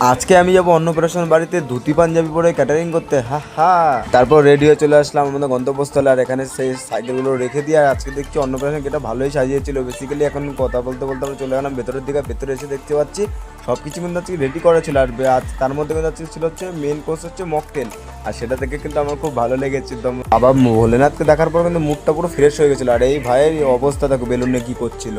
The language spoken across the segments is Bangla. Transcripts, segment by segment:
আজকে আমি যাব অন্নপ্রাশন বাড়িতে ধুতি, পাঞ্জাবি পরে ক্যাটারিং করতে। হা হা। তারপর রেডি হয়ে চলে আসলাম আমাদের গন্তব্যস্থলে আর এখানে সেই সাইকেলগুলো রেখে দিয়ে আর আজকে দেখছি অন্নপ্রাশন এটা ভালোই সাজিয়েছিল। বেসিক্যালি এখন কথা বলতে বলতে আমরা চলে গেলাম, ভেতরের দিকে ভেতরে এসে দেখতে পাচ্ছি সব কিছু কিন্তু আজকে রেডি করা ছিল। আর তার মধ্যে কিন্তু আজকে ছিল হচ্ছে মেন কোর্স হচ্ছে মকটেল আর সেটা থেকে কিন্তু আমার খুব ভালো লেগেছে। একদম আবার ভোলেনাথকে দেখার পর কিন্তু মুখটা পুরো ফ্রেশ হয়ে গেছিল। আর এই ভাইয়ের অবস্থা দেখো, বেলুনে কি করছিল।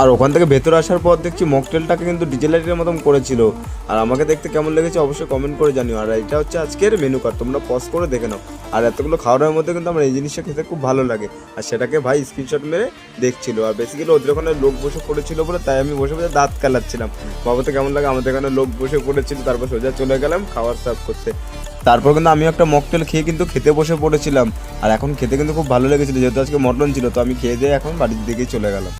আর ওখান থেকে ভেতরে আসার পর দেখছি মকটেলটাকে কিন্তু ডিজেল লাইটের মতন করেছিল। আর আমাকে দেখতে কেমন লেগেছে অবশ্যই কমেন্ট করে জানিও। আর এটা হচ্ছে আজকের মেনু কার্ড তোমরা পজ করে দেখে নাও। আর এতগুলো খাওয়ার মধ্যে কিন্তু আমার এই জিনিসটা খেতে খুব ভালো লাগে। আর সেটাকে ভাই স্ক্রিনশট মেরে দেখছিল। আর বেসিক্যালি ওদের ওখানে লোক বসে পড়েছিল বলে তাই আমি বসে বসে দাঁত কালাচ্ছিলাম। বাবাতে কেমন লাগে? আমাদের এখানে লোক বসে পড়েছিল, তারপর সোজা চলে গেলাম খাবার সার্ভ করতে। তারপর কিন্তু আমি একটা মকটেল খেয়ে কিন্তু খেতে বসে পড়েছিলাম। আর এখন খেতে কিন্তু খুব ভালো লেগেছিল, যেহেতু আজকে মটন ছিল, তো আমি খেয়ে দিয়ে এখন বাড়ির দিকেই চলে গেলাম।